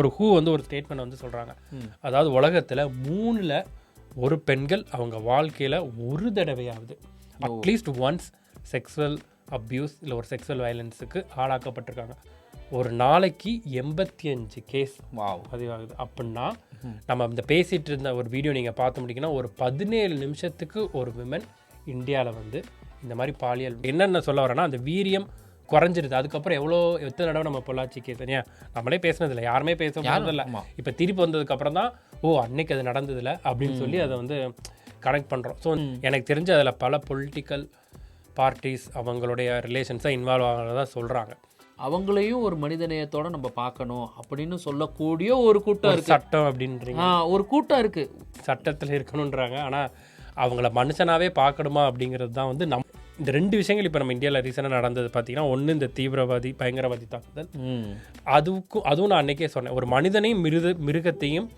ஒரு ஹூ வந்து ஒரு ஸ்டேட்மெண்ட் வந்து சொல்கிறாங்க அதாவது உலகத்தில் மூணில் ஒரு பெண்கள் அவங்க வாழ்க்கையில் ஒரு தடவையாவது அட்லீஸ்ட் ஒன்ஸ் செக்ஸுவல் அப்யூஸ் இல்லை ஒரு செக்ஸுவல் வயலன்ஸுக்கு ஆளாக்கப்பட்டிருக்காங்க. ஒரு நாளைக்கு எண்பத்தி அஞ்சு கேஸ் பதிவாகுது. அப்படின்னா நம்ம இந்த பேசிகிட்டு இருந்த ஒரு வீடியோ நீங்கள் பார்த்து முடிங்கன்னா ஒரு பதினேழு நிமிஷத்துக்கு ஒரு விமன் இந்தியாவில் வந்து இந்த மாதிரி பாலியல் என்னென்ன சொல்ல வரேன்னா அந்த வீரியம் குறைஞ்சிருது. அதுக்கப்புறம் எவ்வளோ எத்தனை தடவை நம்ம பொள்ளாச்சி கேஸ் ஏன் நம்மளே பேசினதில்லை. யாருமே பேச ஆமா. இப்போ திருப்பி வந்ததுக்கு அப்புறம் தான் ஓ அன்னைக்கு அது நடந்ததில்ல அப்படின்னு சொல்லி அதை வந்து கனெக்ட் பண்ணுறோம் ஸோ எனக்கு தெரிஞ்ச அதில் பல பொலிட்டிக்கல் பார்ட்டிஸ் அவங்களுடைய ரிலேஷன்ஸாக இன்வால்வ் ஆகிறதா சொல்கிறாங்க அவங்களையும் ஒரு மனிதநேயத்தோட நம்ம பார்க்கணும் அப்படின்னு சொல்லக்கூடிய ஒரு கூட்டம் இருக்கு. சட்டம் அப்படின்றீங்க. ஒரு கூட்டம் இருக்கு. சட்டத்தில் இருக்கணுன்றாங்க ஆனால் அவங்கள மனுஷனாவே பார்க்கணுமா அப்படிங்கிறது தான் வந்து நம் இந்த ரெண்டு விஷயங்கள் இப்போ நம்ம இந்தியாவில் ரீசெண்டாக நடந்தது பார்த்தீங்கன்னா ஒன்று இந்த தீவிரவாதி பயங்கரவாதி தாக்குதல். அதுக்கும் அதுவும் நான் அன்னைக்கே சொன்னேன். ஒரு மனிதனையும் மிருக மிருகத்தையும்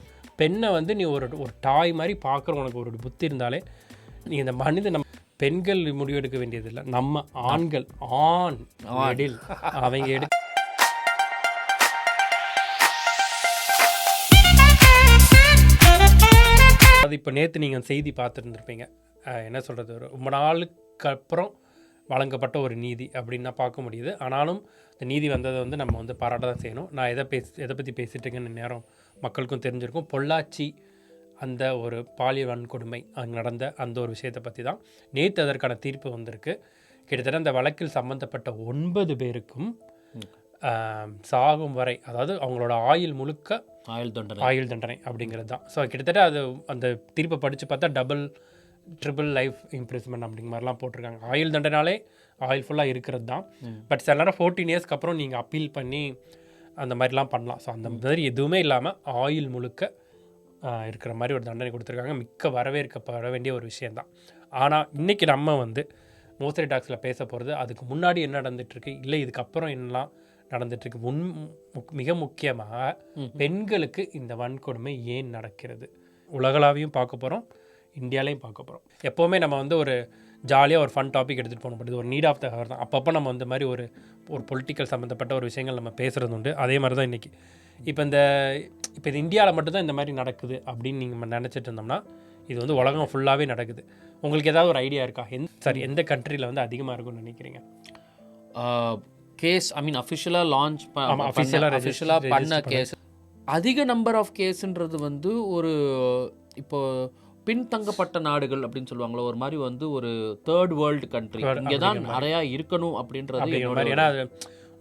பெண்ணை வந்து நீ ஒரு ஒரு டாய் மாதிரி பார்க்குற உனக்கு ஒரு புத்தி இருந்தாலே நீ இந்த மனித நம்ம பெண்கள் முடிவெடுக்க வேண்டியதில்லை. நம்ம ஆண்கள் ஆண் எடில் அவங்க எடு அது இப்போ நேற்று நீங்கள் செய்தி பார்த்துருந்துருப்பீங்க. என்ன சொல்கிறது ரொம்ப நாளுக்கு அப்புறம் வழங்கப்பட்ட ஒரு நீதி அப்படின்னு பார்க்க முடியுது. ஆனாலும் இந்த நீதி வந்ததை வந்து நம்ம வந்து பாராட்ட தான் செய்யணும். நான் எதை பேசி எதை பற்றி பேசிட்டு இருக்கேன்னு நேரம் மக்களுக்கும் தெரிஞ்சிருக்கும். பொள்ளாச்சி அந்த ஒரு பாலியல் வன்கொடுமை அங்கே நடந்த அந்த ஒரு விஷயத்தை பற்றி தான். நேற்று அதற்கான தீர்ப்பு வந்திருக்கு. கிட்டத்தட்ட அந்த வழக்கில் சம்பந்தப்பட்ட ஒன்பது பேருக்கும் சாகும் வரை அதாவது அவங்களோட ஆயுள் முழுக்க ஆயுள் தண்டனை. ஆயுள் தண்டனை அப்படிங்கிறது தான். ஸோ கிட்டத்தட்ட அது அந்த தீர்ப்பை படித்து பார்த்தா டபுள் ட்ரிபிள் லைஃப் இம்ப்ரெஸ்மெண்ட் அப்படிங்கிற மாதிரிலாம் போட்டிருக்காங்க. ஆயுள் தண்டனாலே ஆயுள் ஃபுல்லாக இருக்கிறது தான். பட் சில நேரம் ஃபோர்டீன் இயர்ஸ்க்கு அப்புறம் நீங்கள் அப்பீல் பண்ணி அந்த மாதிரிலாம் பண்ணலாம். ஸோ அந்த மாதிரி எதுவுமே இல்லாமல் ஆயுள் முழுக்க இருக்கிற மாதிரி ஒரு தண்டனை கொடுத்துருக்காங்க. மிக்க வரவேற்கப்பட வேண்டிய ஒரு விஷயந்தான் ஆனால் இன்றைக்கி நம்ம வந்து மோசரி டாக்ஸில் பேச போகிறது அதுக்கு முன்னாடி என்ன நடந்துட்டுருக்கு இல்லை இதுக்கப்புறம் என்னலாம் நடந்துட்டுருக்கு முன் முக்- மிக முக்கியமாக பெண்களுக்கு இந்த வன்கொடுமை ஏன் நடக்கிறது? உலகளாவையும் பார்க்க போகிறோம் இந்தியாலையும் பார்க்க போகிறோம் எப்போவுமே நம்ம வந்து ஒரு ஜாலியாக ஒரு ஃபன் டாபிக் எடுத்துகிட்டு போகணும். பட் இது ஒரு நீட் ஆஃப் த ஹவர் தான். அப்பப்போ நம்ம இந்த மாதிரி ஒரு ஒரு பொலிட்டிக்கல் சம்மந்தப்பட்ட ஒரு விஷயங்கள் நம்ம பேசுகிறது உண்டு. அதே மாதிரி தான் இன்றைக்கி இப்போ இந்த இப்போ இது இந்தியாவில் மட்டும்தான் இந்த மாதிரி நடக்குது அப்படின்னு நீங்கள் நினச்சிட்டு இருந்தோம்னா இது வந்து உலகம் ஃபுல்லாகவே நடக்குது. உங்களுக்கு ஏதாவது ஒரு ஐடியா இருக்கா? எந்த சாரி எந்த கண்ட்ரியில் வந்து அதிகமாக இருக்கும்னு நினைக்கிறீங்க? கேஸ் ஐ மீன் அஃபிஷியலாக லான்ச் register- அஃபிஷியலாக பண்ண கேஸ் அதிக நம்பர் ஆஃப் கேஸ்ன்றது வந்து ஒரு இப்போ பின்தங்கப்பட்ட நாடுகள் அப்படின்னு சொல்லுவாங்களோ ஒரு மாதிரி வந்து ஒரு தேர்ட் வேர்ல்டு கண்ட்ரி இங்கே தான் நிறையா இருக்கணும் அப்படின்றது என்னோட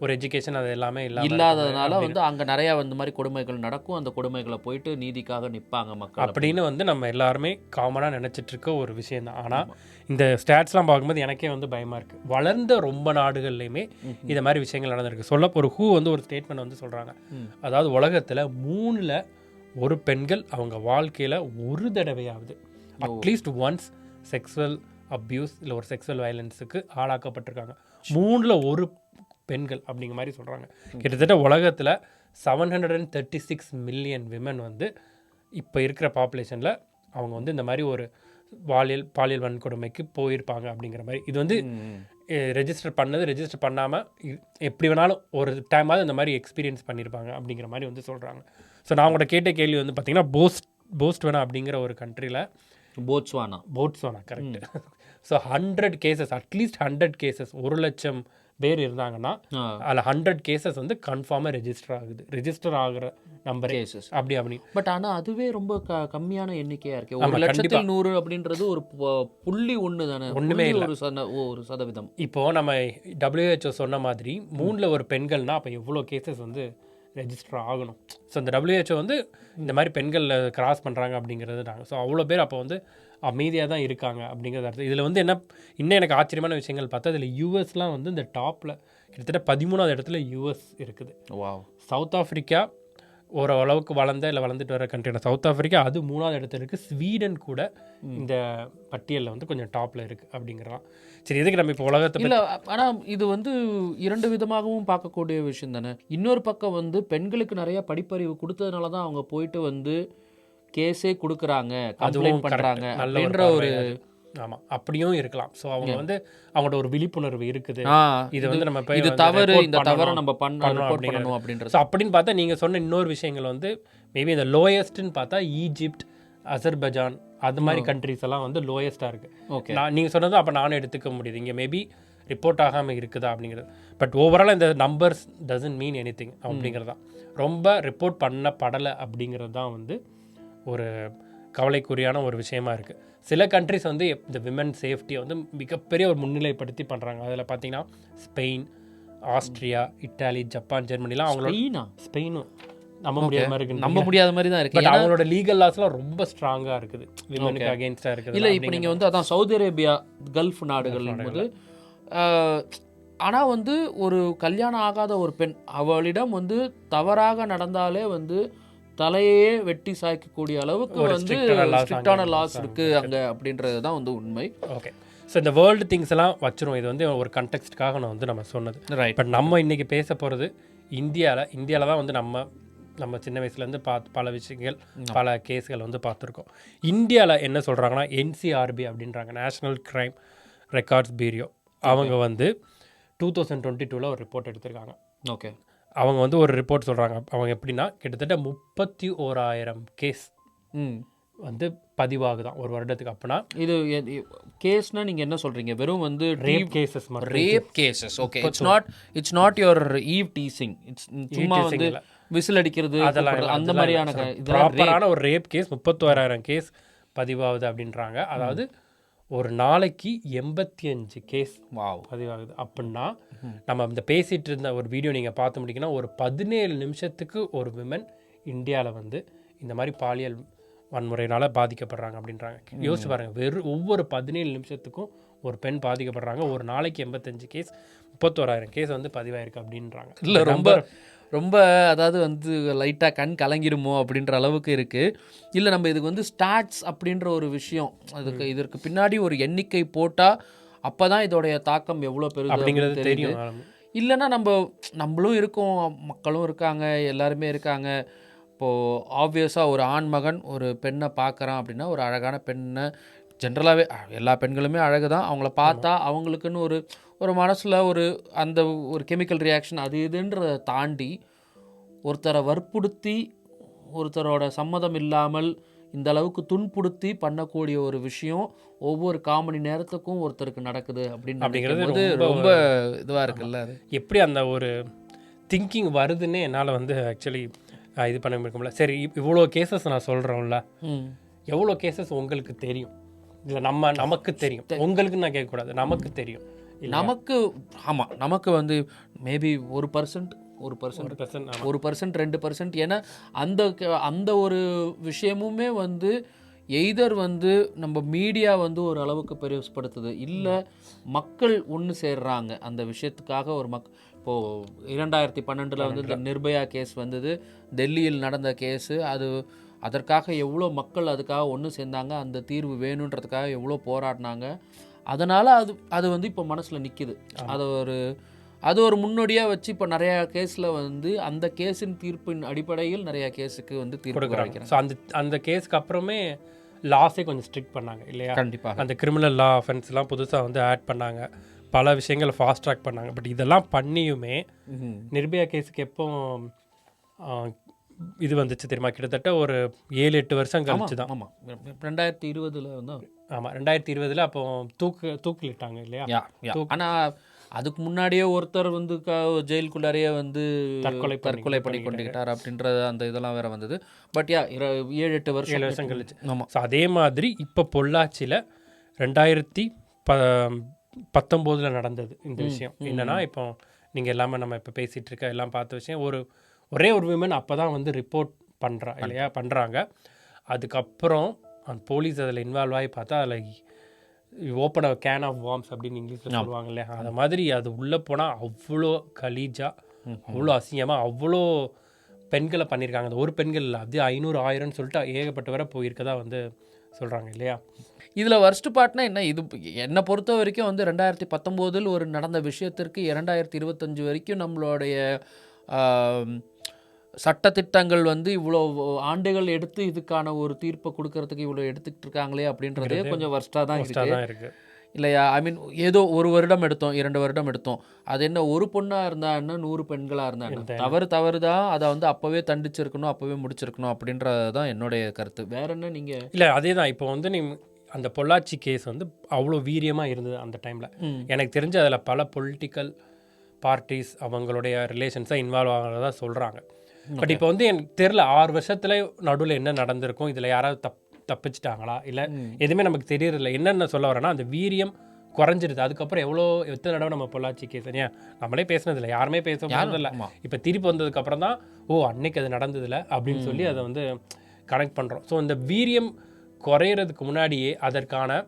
ஒரு எஜுகேஷன் அது எல்லாமே இல்லாம இல்லாததுனால வந்து அங்கே நிறையா வந்து மாதிரி கொடுமைகள் நடக்கும். அந்த கொடுமைகளை போயிட்டு நீதிக்காக நிற்பாங்க மக்கள் அப்படின்னு. வந்து நம்ம எல்லாருமே காமனாக நினச்சிட்டு இருக்க ஒரு விஷயம் தான் ஆனால் இந்த ஸ்டாட்ஸ்லாம் பார்க்கும்போது எனக்கே வந்து பயமாக இருக்குது வளர்ந்த ரொம்ப நாடுகள்லையுமே இந்த மாதிரி விஷயங்கள் நடந்திருக்கு. சொல்ல ஒரு ஹூ வந்து ஒரு ஸ்டேட்மெண்ட் வந்து சொல்கிறாங்க. அதாவது உலகத்தில் மூணில் ஒரு பெண்கள் அவங்க வாழ்க்கையில் ஒரு தடவையாவது அட்லீஸ்ட் ஒன்ஸ் செக்ஸுவல் அப்யூஸ் இல்லை ஒரு செக்ஸுவல் வயலன்ஸுக்கு ஆளாக்கப்பட்டிருக்காங்க. மூணில் ஒரு பெண்கள் அப்படிங்கிற மாதிரி சொல்கிறாங்க கிட்டத்தட்ட உலகத்தில் seven hundred and thirty six million women வந்து இப்போ இருக்கிற பாப்புலேஷனில் அவங்க வந்து இந்த மாதிரி ஒரு பாலியல் பாலியல் வன்கொடுமைக்கு போயிருப்பாங்க அப்படிங்கிற மாதிரி. இது வந்து ரெஜிஸ்டர் பண்ணது ரெஜிஸ்டர் பண்ணாமல் எப்படி வேணாலும் ஒரு டைமாவது இந்த மாதிரி எக்ஸ்பீரியன்ஸ் பண்ணியிருப்பாங்க அப்படிங்கிற மாதிரி வந்து சொல்கிறாங்க ஸோ நான் உங்கள்கிட்ட கேட்ட கேள்வி வந்து பார்த்தீங்கன்னா போஸ்ட் போஸ்ட்வனா அப்படிங்கிற ஒரு கண்ட்ரியில் Botswana. Botswana correct so hundred cases at least hundred cases ஒரு லட்சம் பேர் இருந்தாங்கன்னா. அதில் ஹண்ட்ரட் கேசஸ் வந்து கன்ஃபார்மாக ரெஜிஸ்டர் ஆகுது. ரெஜிஸ்டர் ஆகுற நம்பரே கேசஸ் அப்படி அப்படி. பட் ஆனா அதுவே ரொம்ப க- கம்மியான எண்ணிக்கையா இருக்கு. ஒரு லட்சத்தில். நூறு அப்படின்றது ஒரு புள்ளி ஒண்ணு தானே. இல்ல. ஒரு ஒரு சதவீதம். இப்போ நம்ம WHO சொன்ன மாதிரி மூணில் ஒரு பெண்கள்னா அப்போ எவ்வளோ கேசஸ் வந்து ரெஜிஸ்டர் ஆகணும். ஸோ இந்த WHO வந்து இந்த மாதிரி பெண்கள் கிராஸ் பண்ணுறாங்க அப்படிங்கிறது நாங்கள் ஸோ அவ்வளோ பேர் அப்போ வந்து அமைதியாக தான் இருக்காங்க அப்படிங்கிறது அர்த்தம். இதில் வந்து என்ன இன்னும் எனக்கு ஆச்சரியமான விஷயங்கள் பார்த்தா இதில் யூஎஸ்லாம் வந்து இந்த டாப்பில் கிட்டத்தட்ட பதிமூணாவது இடத்துல யூஎஸ் இருக்குது. வாவ் சவுத் ஆஃப்ரிக்கா ஓரளவுக்கு வளர்ந்த இல்லை வளர்ந்துட்டு வர கண்ட்ரி சவுத் ஆஃப்ரிக்கா அது மூணாவது இடத்துல இருக்குது ஸ்வீடன் கூட இந்த பட்டியலில் வந்து கொஞ்சம் டாப்பில் இருக்குது அப்படிங்கிறலாம் சரி எதுக்கு நம்ம இப்போ உலகத்தை இல்ல ஆனா இது வந்து இரண்டு விதமாகவும் பார்க்கக்கூடிய விஷயம் தானே. இன்னொரு பக்கம் வந்து பெண்களுக்கு நிறைய படிப்பறிவு கொடுத்ததுனால தான் அவங்க போயிட்டு வந்து கேஸே கொடுக்குறாங்க கம்ப்ளைண்ட் ஒரு அப்படின்ற ஒரு பார்வை ஆமா அப்படியும் இருக்கலாம். ஸோ அவங்க வந்து அவங்களோட ஒரு விழிப்புணர்வு இருக்குது. இது வந்து நம்ம இது தவறு இந்த தவறை நம்ம பண்ண பண்ணணும் அப்படின்றது. ஸோ அப்படின்னு பார்த்தா நீங்கள் சொன்ன இன்னொரு விஷயங்கள் வந்து மேபி இந்த லோயஸ்ட்னு பார்த்தா ஈஜிப்ட் அசர்பஜான் அது மாதிரி கண்ட்ரிஸ் எல்லாம் வந்து லோயஸ்ட்டாக இருக்குது ஓகே நான் நீங்கள் சொன்னதும் அப்போ நானும் எடுத்துக்க முடியுது. இங்கே மேபி ரிப்போர்ட் ஆகாமல் இருக்குதா அப்படிங்கிறது. பட் ஓவரால் இந்த numbers doesn't mean anything அப்படிங்கிறது தான். ரொம்ப ரிப்போர்ட் பண்ணப்படலை அப்படிங்கிறது தான் வந்து ஒரு கவலைக்குரியான ஒரு விஷயமா இருக்குது சில கண்ட்ரிஸ் வந்து இந்த விமன் சேஃப்டியை வந்து மிகப்பெரிய ஒரு முன்னிலைப்படுத்தி பண்ணுறாங்க அதில் பார்த்தீங்கன்னா ஸ்பெயின் ஆஸ்திரியா இட்டாலி ஜப்பான் ஜெர்மனிலாம் அவங்களோட ஸ்பெயினா? ஸ்பெயினும் நம்ப முடியாத மாதிரி இருக்கு நம்ப முடியாத மாதிரி தான் இருக்கு. பட் அவங்களோட லீகல் லாஸ்லாம் ரொம்ப ஸ்ட்ராங்காக இருக்குது. விமனுக்கு அகேன்ஸ்டாக இருக்குது இல்ல இப்போ நீங்க வந்து அதான் சவுதி அரேபியா கல்ஃப் நாடுகள் போது ஆனா வந்து ஒரு கல்யாணம் ஆகாத ஒரு பெண் அவளிடம் வந்து தவறாக நடந்தாலே வந்து தலையே வெட்டி சாய்க்கக்கூடிய அளவுக்கு ஒரு வந்து ஸ்ட்ரிக்டான லாஸ் இருக்கு அங்க அப்படின்றது தான் வந்து உண்மை. ஓகே ஸோ இந்த வேர்ல்டு திங்ஸ் எல்லாம் வச்சிரும். இது வந்து ஒரு கண்டெக்ஸ்டுக்காக நான் வந்து நம்ம சொன்னது. ரைட் பட் நம்ம இன்னைக்கு பேச போகிறது இந்தியாவில் இந்தியாவில் தான் வந்து நம்ம நம்ம சின்ன வயசுலேருந்து பார்த்து பல விஷயங்கள் பல கேஸ்கள் வந்து பார்த்துருக்கோம். இந்தியாவில் என்ன சொல்கிறாங்கன்னா என்சிஆர்பி அப்படின்றாங்க. நேஷ்னல் கிரைம் ரெக்கார்ட்ஸ் பீரியோ அவங்க வந்து டூ தௌசண்ட் டுவெண்ட்டி டூவில் ஒரு ரிப்போர்ட் எடுத்திருக்காங்க. ஓகே அவங்க வந்து ஒரு ரிப்போர்ட் சொல்கிறாங்க அவங்க எப்படின்னா கிட்டத்தட்ட முப்பத்தி ஓராயிரம் கேஸ் வந்து பதிவாகுதான் ஒரு வருடத்துக்கு அப்போனா. இது கேஸ்னா நீங்க என்ன சொல்றீங்க? வெறும் வந்து rape cases rape cases okay it's not it's not your eve teasing it's சும்மா வந்து. விசில் அடிக்கிறது அதெல்லாம் அந்த மாதிரியான ப்ராப்பரான ஒரு ரேப் கேஸ் முப்பத்தோராயிரம் கேஸ் பதிவாகுது அப்படின்றாங்க. அதாவது ஒரு நாளைக்கு எண்பத்தி அஞ்சு கேஸ் வாவ் பதிவாகுது. அப்படின்னா நம்ம இந்த பேசிட்டு இருந்த ஒரு வீடியோ நீங்கள் பார்த்து முடிக்கணும் ஒரு பதினேழு நிமிஷத்துக்கு ஒரு விமன் இந்தியாவில் வந்து இந்த மாதிரி பாலியல் வன்முறையினால பாதிக்கப்படுறாங்க அப்படின்றாங்க. யோசிச்சு பாருங்க வெறும் ஒவ்வொரு பதினேழு நிமிஷத்துக்கும் ஒரு பெண் பாதிக்கப்படுறாங்க. ஒரு நாளைக்கு எண்பத்தஞ்சு கேஸ் முப்பத்தோராயிரம் கேஸ் வந்து பதிவாயிருக்கு அப்படின்றாங்க. இல்ல ரொம்ப ரொம்ப அதாவது வந்து லைட்டா கண் கலங்கிருமோ அப்படின்ற அளவுக்கு இருக்கு. இல்ல நம்ம இதுக்கு வந்து ஸ்டாட்ஸ் அப்படின்ற ஒரு விஷயம் அதுக்கு இதற்கு பின்னாடி ஒரு எண்ணிக்கை போட்டா அப்பதான் இதோடைய தாக்கம் எவ்வளவு பெருது அப்படிங்கிறது. தெரியும் இல்லைன்னா நம்ம நம்மளும் இருக்கோம் மக்களும் இருக்காங்க எல்லாருமே இருக்காங்க. இப்போது ஆப்வியஸாக ஒரு ஆண் மகன் ஒரு பெண்ணை பார்க்குறான் அப்படின்னா ஒரு அழகான பெண்ணை ஜென்ரலாகவே எல்லா பெண்களுமே அழகு தான் அவங்கள பார்த்தா அவங்களுக்குன்னு ஒரு ஒரு மனசில் ஒரு அந்த ஒரு கெமிக்கல் ரியாக்ஷன் அது இதுன்றதை தாண்டி ஒருத்தரை வற்புறுத்தி ஒருத்தரோட சம்மதம் இல்லாமல் இந்த அளவுக்கு துன்புறுத்தி பண்ணக்கூடிய ஒரு விஷயம் ஒவ்வொரு காமணி நேரத்துக்கும் ஒருத்தருக்கு நடக்குது அப்படின்னு அப்படிங்கிறது ரொம்ப இதுவாக இருக்குல்ல அது? எப்படி அந்த ஒரு திங்கிங் வருதுன்னே என்னால் வந்து ஆக்சுவலி இது பண்ண முடியும்ல. சரி இவ்வளோ கேசஸ் நான் சொல்கிறோம்ல எவ்வளோ கேசஸ் உங்களுக்கு தெரியும்? இல்லை நம்ம நமக்கு தெரியும். உங்களுக்கு நான் கேட்கக்கூடாது. நமக்கு தெரியும். நமக்கு ஆமாம் நமக்கு வந்து மேபி ஒரு பர்சன்ட் ஒரு பர்சன்ட் ஒரு பர்சன் ஒரு பர்சன்ட் ரெண்டு பர்சன்ட் ஏன்னா அந்த அந்த ஒரு விஷயமுமே வந்து எய்தர் வந்து நம்ம மீடியா வந்து ஒரு அளவுக்கு பெருசுப்படுத்துது இல்லை மக்கள் ஒன்று சேர்றாங்க. அந்த விஷயத்துக்காக ஒரு மக் இப்போது இரண்டாயிரத்தி பன்னெண்டில் வந்து இந்த நிர்பயா கேஸ் வந்தது. டெல்லியில் நடந்த கேஸு அது அதற்காக எவ்வளோ மக்கள் அதுக்காக ஒன்று சேர்ந்தாங்க. அந்த தீர்வு வேணுன்றதுக்காக எவ்வளோ போராடினாங்க. அதனால் அது அது வந்து இப்போ மனசில் நிற்கிது அது ஒரு அது ஒரு முன்னோடியாக வச்சு இப்போ நிறையா கேஸில் வந்து அந்த கேஸின் தீர்ப்பின் அடிப்படையில் நிறையா கேஸுக்கு வந்து தீர்ப்பு வைக்கிறாங்க ஸோ அந்த அந்த கேஸ்க்கு அப்புறமே லாஸே கொஞ்சம் ஸ்ட்ரிக்ட் பண்ணாங்க இல்லையா? கண்டிப்பாக. அந்த கிரிமினல் லா அஃபென்ஸ்லாம் புதுசாக வந்து ஆட் பண்ணாங்க. பல விஷயங்களை ஃபாஸ்ட் ட்ராக் பண்ணாங்க. பட் இதெல்லாம் பண்ணியுமே நிர்பயா கேஸுக்கு எப்போ இது வந்துச்சு தெரியுமா? கிட்டத்தட்ட ஒரு ஏழு எட்டு வருஷம் கழிச்சு தான் ஆமாம் ரெண்டாயிரத்தி இருபதுல வந்து ஆமாம் ரெண்டாயிரத்தி இருபதில் அப்போ தூக்கு தூக்கிலிட்டாங்க இல்லையா? ஆனால் அதுக்கு முன்னாடியே ஒருத்தர் வந்து க ஜெயிலுக்குள்ளாரையே வந்து தற்கொலை தற்கொலை பண்ணி கொண்டுக்கிட்டார் அப்படின்ற அந்த இதெல்லாம் வேற வந்தது. பட் யா ஏழு எட்டு வருஷம் ஏழு வருஷம் கழிச்சு. ஆமாம் ஸோ அதே மாதிரி இப்போ பொள்ளாச்சியில் ரெண்டாயிரத்தி ப பத்தொம்போதில் நடந்தது இந்த விஷயம். என்னன்னா இப்போ நீங்கள் எல்லாமே நம்ம இப்போ பேசிகிட்டு இருக்க எல்லாம் பார்த்த விஷயம் ஒரு ஒரே ஒரு விமன் அப்போ தான் வந்து ரிப்போர்ட் பண்ணுறா இல்லையா? பண்ணுறாங்க அதுக்கப்புறம் அந்த போலீஸ் அதில் இன்வால்வ் ஆகி பார்த்தா அதில் open a can of worms அப்படின்னு இங்கிலீஷில் சொல்லுவாங்க இல்லையா? அது மாதிரி அது உள்ளே போனால் அவ்வளோ கலீஜா அவ்வளோ அசிங்கமாக அவ்வளோ பெண்களை பண்ணியிருக்காங்க அந்த ஒரு பெண்கள் இல்லை அது ஐநூறு ஆயிரம்னு சொல்லிட்டு ஏகப்பட்ட வரை போயிருக்கதா வந்து சொல்கிறாங்க இல்லையா? இதில் worst பார்ட்னா என்ன? இது என்னை பொறுத்த வரைக்கும் வந்து ரெண்டாயிரத்தி பத்தொம்போதில் ஒரு நடந்த விஷயத்திற்கு இரண்டாயிரத்தி இருபத்தஞ்சு வரைக்கும் நம்மளுடைய சட்டத்திட்டங்கள் வந்து இவ்வளோ ஆண்டுகள் எடுத்து இதுக்கான ஒரு தீர்ப்பை கொடுக்கறதுக்கு இவ்வளோ எடுத்துக்கிட்டு இருக்காங்களே அப்படின்றதே கொஞ்சம் வர்ஸ்டாக தான் இருக்கு. இல்லையா? ஐ மீன் ஏதோ ஒரு வருடம் எடுத்தோம் இரண்டு வருடம் எடுத்தோம். அது என்ன ஒரு பொண்ணாக இருந்தா என்ன நூறு பெண்களாக இருந்தா என்ன? தவறு தவறு தான் அதை வந்து அப்போவே தண்டிச்சிருக்கணும் அப்போவே முடிச்சிருக்கணும் அப்படின்றது தான் என்னுடைய கருத்து. வேற என்ன நீங்கள் இல்லை அதே தான். இப்போ வந்து நீ அந்த பொள்ளாச்சி கேஸ் வந்து அவ்வளோ வீரியமாக இருந்தது அந்த டைமில் எனக்கு தெரிஞ்சு அதில் பல பொலிட்டிக்கல் பார்ட்டிஸ் அவங்களுடைய ரிலேஷன்ஸாக இன்வால்வ் ஆகிறதா சொல்கிறாங்க பட் இப்போ வந்து எனக்கு தெரில ஆறு வருஷத்துல நடுவில் என்ன நடந்திருக்கும் இதில் யாராவது தப் தப்பிச்சிட்டாங்களா? இல்லை எதுவுமே நமக்கு தெரியறதில்ல. என்னென்ன சொல்ல வரேன்னா அந்த வீரியம் குறைஞ்சிருது. அதுக்கப்புறம் எவ்வளோ எத்தனை தடவை நம்ம பொள்ளாச்சி ஏன் நம்மளே பேசுனதில்ல யாருமே பேச ஆமா. இப்போ திருப்பி வந்ததுக்கப்புறம் தான் ஓ அன்னைக்கு அது நடந்ததில்ல அப்படின்னு சொல்லி அதை வந்து கனெக்ட் பண்ணுறோம் ஸோ இந்த வீரியம் குறையிறதுக்கு முன்னாடியே அதற்கான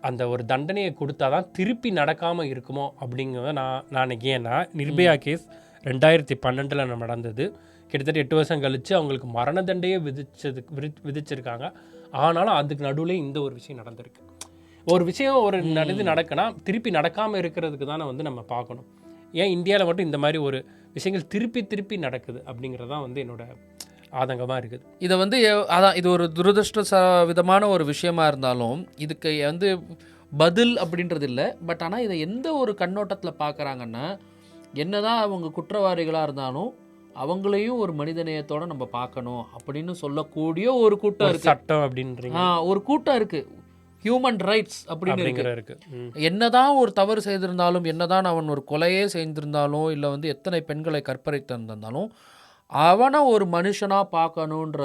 அந்த ஒரு தண்டனையை கொடுத்தா தான் திருப்பி நடக்காமல் இருக்குமோ அப்படிங்கிறத நான் நான் ஏன்னா நிர்பயா கேஸ் ரெண்டாயிரத்தி பன்னெண்டில் நடந்தது. கிட்டத்தட்ட எட்டு வருஷம் கழித்து அவங்களுக்கு மரண தண்டையே விதிச்சது விதி- விதிச்சிருக்காங்க. ஆனாலும் அதுக்கு நடுவில் இந்த ஒரு விஷயம் நடந்திருக்கு. ஒரு விஷயம் ஒரு நடந்து நடக்குனா திருப்பி நடக்காமல் இருக்கிறதுக்கு தானே வந்து நம்ம பார்க்கணும். ஏன் இந்தியாவில் மட்டும் இந்த மாதிரி ஒரு விஷயங்கள் திருப்பி திருப்பி நடக்குது அப்படிங்கிறது தான் வந்து என்னோட ஆதங்கமாக இருக்குது. இதை வந்து அதான் இது ஒரு துரதிருஷ்ட விதமான ஒரு விஷயமா இருந்தாலும் இதுக்கு வந்து பதில் அப்படின்றது இல்லை. பட் ஆனால் இதை எந்த ஒரு கண்ணோட்டத்தில் பார்க்குறாங்கன்னா என்னதான் அவங்க குற்றவாளிகளாக இருந்தாலும் அவங்களையும் ஒரு மனிதநேயத்தோட நம்ம பார்க்கணும் அப்படின்னு சொல்லக்கூடிய ஒரு கூட்டம் இருக்கு. சட்டம் அப்படின்றீங்க. ஒரு கூட்டம் இருக்கு. ஹியூமன் ரைட்ஸ் அப்படின்னு இருக்கு. என்னதான் ஒரு தவறு செய்திருந்தாலும் என்னதான் அவன் ஒரு கொலையே செய்திருந்தாலும் இல்லை வந்து எத்தனை பெண்களை கற்பழித்திருந்தாலும் அவனை ஒரு மனுஷனா பார்க்கணுன்ற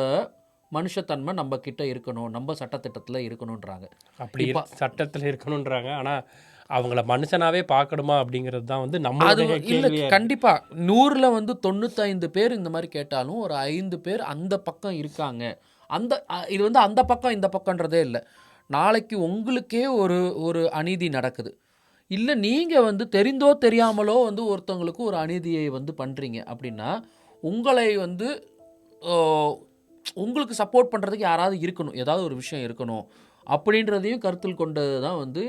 மனுஷத்தன்மை நம்ம கிட்ட இருக்கணும். நம்ம சட்டத்திட்டத்தில் இருக்கணுன்றாங்க. அப்படி சட்டத்தில் இருக்கணுன்றாங்க. ஆனா அவங்கள மனுஷனாவே பார்க்கணுமா அப்படிங்கிறது தான் வந்து நம்ம அது இல்லை கண்டிப்பா. நூறுல வந்து தொண்ணூத்தைந்து பேர் இந்த மாதிரி கேட்டாலும் ஒரு ஐந்து பேர் அந்த பக்கம் இருக்காங்க. அந்த இது வந்து அந்த பக்கம் இந்த பக்கம்ன்றதே இல்லை. நாளைக்கு உங்களுக்கே ஒரு ஒரு அநீதி நடக்குது. இல்லை நீங்கள் வந்து தெரிந்தோ தெரியாமலோ வந்து ஒருத்தவங்களுக்கு ஒரு அநீதியை வந்து பண்ணுறீங்க அப்படின்னா உங்களை வந்து உங்களுக்கு சப்போர்ட் பண்ணுறதுக்கு யாராவது இருக்கணும். ஏதாவது ஒரு விஷயம் இருக்கணும். அப்படின்றதையும் கருத்தில் கொண்டது தான் வந்து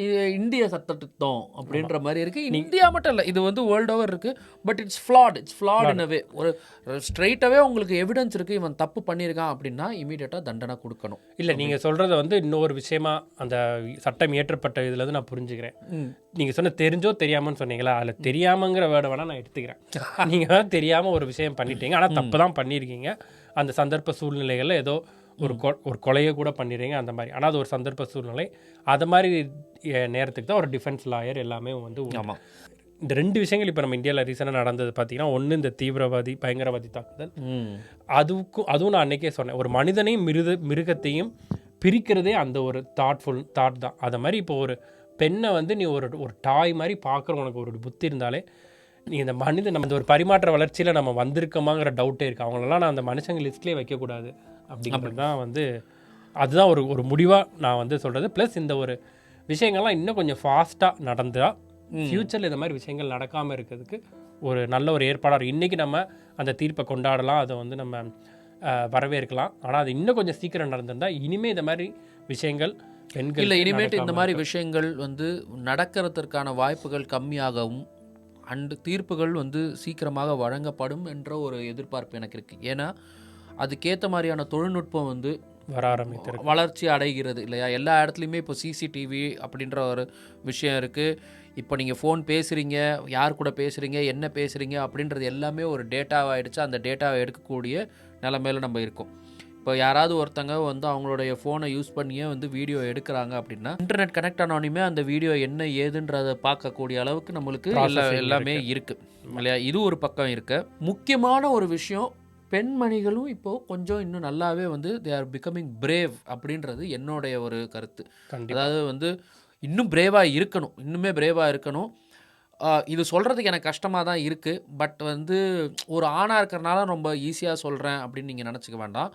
இது இந்திய சட்டத்திட்டம் அப்படின்ற மாதிரி இருக்கு. இந்தியா மட்டும் இல்லை இது வந்து வேர்ல்டு ஓவர் இருக்கு but it's flat it's flat in way ஒரு ஸ்ட்ரைட்டாகவே உங்களுக்கு எவிடன்ஸ் இருக்கு இவன் தப்பு பண்ணியிருக்கான் அப்படின்னா இமீடியட்டாக தண்டனை கொடுக்கணும். இல்ல நீங்க சொல்றத வந்து இன்னொரு விஷயமா அந்த சட்டம் இயற்றப்பட்ட இதுல இருந்து நான் புரிஞ்சுக்கிறேன். நீங்க சொன்ன தெரிஞ்சோ தெரியாமன்னு சொன்னீங்களா? அதுல தெரியாமங்கிற வேர்டை வேணா நான் எடுத்துக்கிறேன். நீங்க தான் தெரியாம ஒரு விஷயம் பண்ணிட்டீங்க ஆனா தப்பு தான் பண்ணியிருக்கீங்க. அந்த சந்தர்ப்ப சூழ்நிலைகள்ல ஏதோ ஒரு கொ ஒரு கொலையை கூட பண்ணிடுறீங்க அந்த மாதிரி. ஆனால் அது ஒரு சந்தர்ப்ப சூழ்நிலை. அது மாதிரி நேரத்துக்கு தான் ஒரு டிஃபென்ஸ் லாயர் எல்லாமே வந்து. ஆமாம் இந்த ரெண்டு விஷயங்கள் இப்போ நம்ம இந்தியாவில் ரீசெண்டாக நடந்தது பார்த்தீங்கன்னா ஒன்று இந்த தீவிரவாதி பயங்கரவாதி தாக்குதல். அதுக்கும் அதுவும் நான் அன்னைக்கே சொன்னேன். ஒரு மனிதனையும் மிருக மிருகத்தையும் பிரிக்கிறதே அந்த ஒரு தாட்ஃபுல் தாட் தான். அது மாதிரி இப்போ ஒரு பெண்ணை வந்து நீ ஒரு ஒரு டாய் மாதிரி பார்க்குற உனக்கு ஒரு புத்தி இருந்தாலே நீ இந்த மனிதன் நம்ம இந்த ஒரு பரிமாற்ற வளர்ச்சியில் நம்ம வந்திருக்கோமாங்கிற டவுட்டே இருக்குது அவங்களெல்லாம் நான் அந்த மனுஷங்க லிஸ்ட்லேயே வைக்கக்கூடாது அப்படிங்கிறது தான் வந்து அதுதான் ஒரு ஒரு முடிவாக நான் வந்து சொல்கிறது ப்ளஸ் இந்த ஒரு விஷயங்கள்லாம் இன்னும் கொஞ்சம் ஃபாஸ்ட்டாக நடந்தால் ஃப்யூச்சரில் இந்த மாதிரி விஷயங்கள் நடக்காமல் இருக்கிறதுக்கு ஒரு நல்ல ஒரு ஏற்பாடாக இருக்கும். இன்றைக்கி நம்ம அந்த தீர்ப்பை கொண்டாடலாம் அதை வந்து நம்ம வரவேற்கலாம். ஆனால் அது இன்னும் கொஞ்சம் சீக்கிரம் நடந்திருந்தா இனிமேல் இந்த மாதிரி விஷயங்கள் பெண்கள் இல்லை இனிமேட்டு இந்த மாதிரி விஷயங்கள் வந்து நடக்கிறதுக்கான வாய்ப்புகள் கம்மியாகவும் அண்டு தீர்ப்புகள் வந்து சீக்கிரமாக வழங்கப்படும் என்ற ஒரு எதிர்பார்ப்பு எனக்கு இருக்குது ஏன்னா அதுக்கேற்ற மாதிரியான தொழில்நுட்பம் வந்து வர ஆரம்பித்திருக்கு. வளர்ச்சி அடைகிறது இல்லையா? எல்லா இடத்துலையுமே இப்போ சிசிடிவி அப்படின்ற ஒரு விஷயம் இருக்குது இப்போ நீங்கள் ஃபோன் பேசுகிறீங்க யார் கூட பேசுகிறீங்க என்ன பேசுகிறீங்க அப்படின்றது எல்லாமே ஒரு டேட்டாவாகிடுச்சு அந்த டேட்டாவை எடுக்கக்கூடிய நிலமையில நம்ம இருக்கோம். இப்போ யாராவது ஒருத்தங்க வந்து அவங்களுடைய ஃபோனை யூஸ் பண்ணியே வந்து வீடியோ எடுக்கிறாங்க அப்படின்னா இன்டர்நெட் கனெக்ட் ஆனோடனே அந்த வீடியோ என்ன ஏதுன்றதை பார்க்கக்கூடிய அளவுக்கு நம்மளுக்கு எல்லாமே இருக்கு. இல்லையா? இது ஒரு பக்கம் இருக்க. முக்கியமான ஒரு விஷயம் பெண்மணிகளும் இப்போ கொஞ்சம் இன்னும் நல்லாவே வந்து தே ஆர் பிகமிங் பிரேவ் அப்படின்றது என்னுடைய ஒரு கருத்து. அதாவது வந்து இன்னும் பிரேவாக இருக்கணும். இன்னுமே பிரேவாக இருக்கணும். இது சொல்கிறதுக்கு எனக்கு கஷ்டமாக தான் இருக்குது பட் வந்து ஒரு ஆணாக இருக்கிறனால ரொம்ப ஈஸியாக சொல்கிறேன் அப்படின்னு நீங்கள் நினச்சிக்க வேண்டாம்.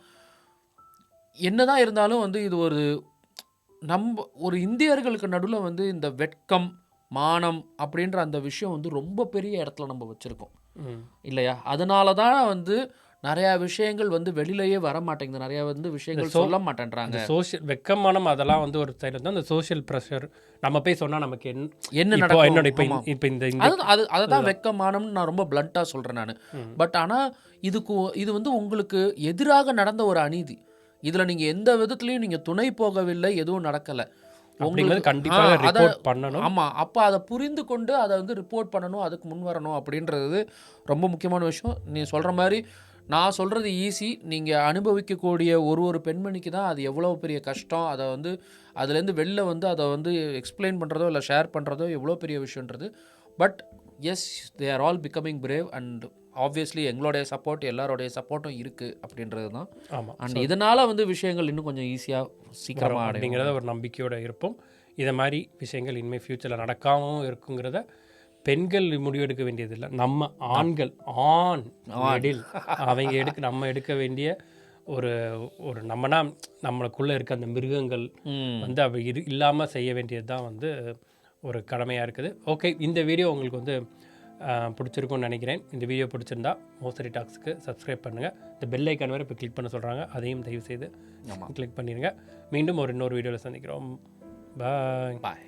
என்னதான் இருந்தாலும் வந்து இது ஒரு நம்ம ஒரு இந்தியர்களுக்கு நடுவில் வந்து இந்த வெட்கம் மானம் அப்படின்ற அந்த விஷயம் வந்து ரொம்ப பெரிய இடத்துல நம்ம வச்சுருக்கோம். இல்லையா? அதனால தான் வந்து நிறைய விஷயங்கள் வந்து வெளியிலயே வர மாட்டேங்குது நிறைய வந்து விஷயங்கள் சொல்ல மாட்டேன்றாங்க. சோஷியல் வெக்கமானம் அதெல்லாம் வந்து ஒரு சைடு வந்து அந்த சோஷியல் ப்ரெஷர் நம்ம போய் சொன்னா நமக்கு என்ன என்ன நடக்கும்? என்னோட இப்போ இந்த அது அது அதை தான் வெக்கமானம்னு நான் ரொம்ப பிளண்ட்டாக சொல்கிறேன் நான். பட் ஆனால் இதுக்கு இது வந்து உங்களுக்கு எதிராக நடந்த ஒரு அநீதி. இதில் நீங்கள் எந்த விதத்துலையும் நீங்கள் துணை போகவில்லை எதுவும் நடக்கலை. அப்படிங்கிறது கண்டிப்பாக ரிப்போர்ட் பண்ணணும். ஆமாம் அப்போ அதை புரிந்து கொண்டு அதை வந்து ரிப்போர்ட் பண்ணணும் அதுக்கு முன் வரணும் அப்படின்றது ரொம்ப முக்கியமான விஷயம். நீ சொல்கிற மாதிரி நான் சொல்கிறது ஈஸி நீங்கள் அனுபவிக்கக்கூடிய ஒரு ஒரு பெண்மணிக்கு தான் அது எவ்வளோ பெரிய கஷ்டம். அதை வந்து அதுலேருந்து வெளில வந்து அதை வந்து எக்ஸ்பிளைன் பண்ணுறதோ இல்லை ஷேர் பண்ணுறதோ எவ்வளோ பெரிய விஷயன்றது but yes they are all becoming brave and obviously எங்களுடைய சப்போர்ட் எல்லாரோடைய சப்போர்ட்டும் இருக்குது அப்படின்றது தான். ஆமா. அண்ட் இதனால் வந்து விஷயங்கள் இன்னும் கொஞ்சம் ஈஸியாக சீக்கிரமாக அப்படிங்கிறத ஒரு நம்பிக்கையோட இருப்போம். இதை மாதிரி விஷயங்கள் இனிமேல் ஃப்யூச்சரில் நடக்காமல் இருக்குங்கிறத பெண்கள் முடிவெடுக்க வேண்டியதில்லை. நம்ம ஆண்கள் ஆண் மிடில் அவங்க எடுக்க நம்ம எடுக்க வேண்டிய ஒரு ஒரு நம்மனா நம்மளுக்குள்ளே இருக்க அந்த மிருகங்கள் வந்து அவ இரு இல்லாமல் செய்ய வேண்டியது தான் வந்து ஒரு கடமையாக இருக்குது. ஓகே இந்த வீடியோ உங்களுக்கு வந்து பிடிச்சிருக்கும்னு நினைக்கிறேன். இந்த வீடியோ பிடிச்சிருந்தா மோசரி டாக்ஸ்க்கு சப்ஸ்கிரைப் பண்ணுங்கள் இந்த பெல் ஐக்கான் வேறு இப்போ கிளிக் பண்ண சொல்கிறாங்க அதையும் தயவு செய்து கிளிக் பண்ணிடுங்க மீண்டும் ஒரு இன்னொரு வீடியோவில் சந்திக்கிறோம். பாய் பாய்